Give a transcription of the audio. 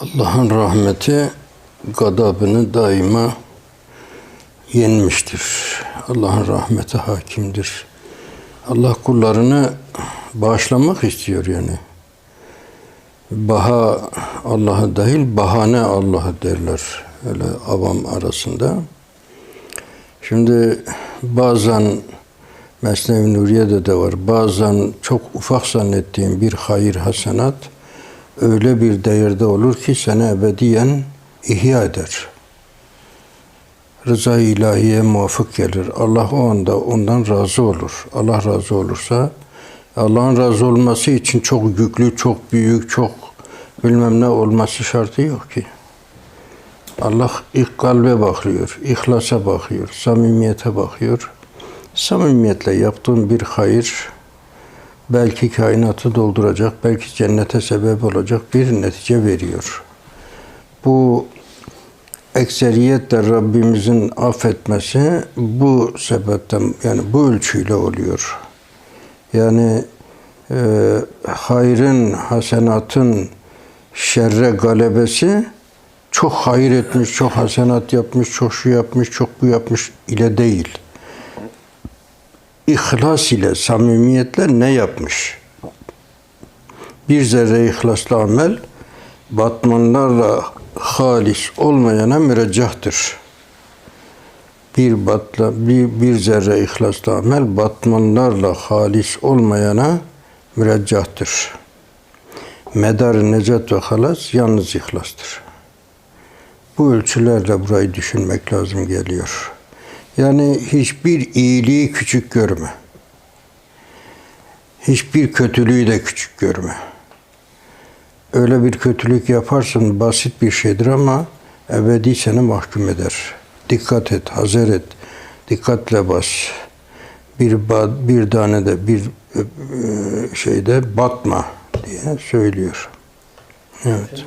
Allah'ın rahmeti gadabını daima yenmiştir. Allah'ın rahmeti hakimdir. Allah kullarını bağışlamak istiyor yani. Baha Allah'a değil, bahane Allah'a derler. Öyle avam arasında. Şimdi bazen Mesnev-i Nuriye'de de var. Bazen çok ufak zannettiğin bir hayır hasenat öyle bir değerde olur ki seni ebediyen ihya eder. Rıza ilahiye muvafık gelir. Allah o anda ondan razı olur. Allah razı olursa Allah'ın razı olması için çok yüklü, çok büyük, çok bilmem ne olması şartı yok ki. Allah ilk kalbe bakıyor, ihlasa bakıyor, samimiyete bakıyor. Samimiyetle yaptığın bir hayır belki kainatı dolduracak, belki cennete sebep olacak bir netice veriyor. Bu ekseriyetle Rabbimizin affetmesi bu sebepten yani bu ölçüyle oluyor. Yani e, hayrın, hasenatın şerre galebesi çok hayır etmiş, çok hasenat yapmış, çok şu yapmış, çok bu yapmış ile değil. İhlas ile, samimiyetle ne yapmış? Bir zerre ihlaslı amel, batmanlarla halis olmayana müreccahtır. Bir batla bir, bir zerre ihlaslı amel batmanlarla halis olmayana müreccahtır. Medar necat ve halas yalnız ihlastır. Bu ölçülerle burayı düşünmek lazım geliyor. Yani hiçbir iyiliği küçük görme. Hiçbir kötülüğü de küçük görme. Öyle bir kötülük yaparsın basit bir şeydir ama ebedi seni mahkum eder. Dikkat et, hazer et. Dikkatle bas. Bir bir tane de bir e, şeyde batma diye söylüyor. Evet.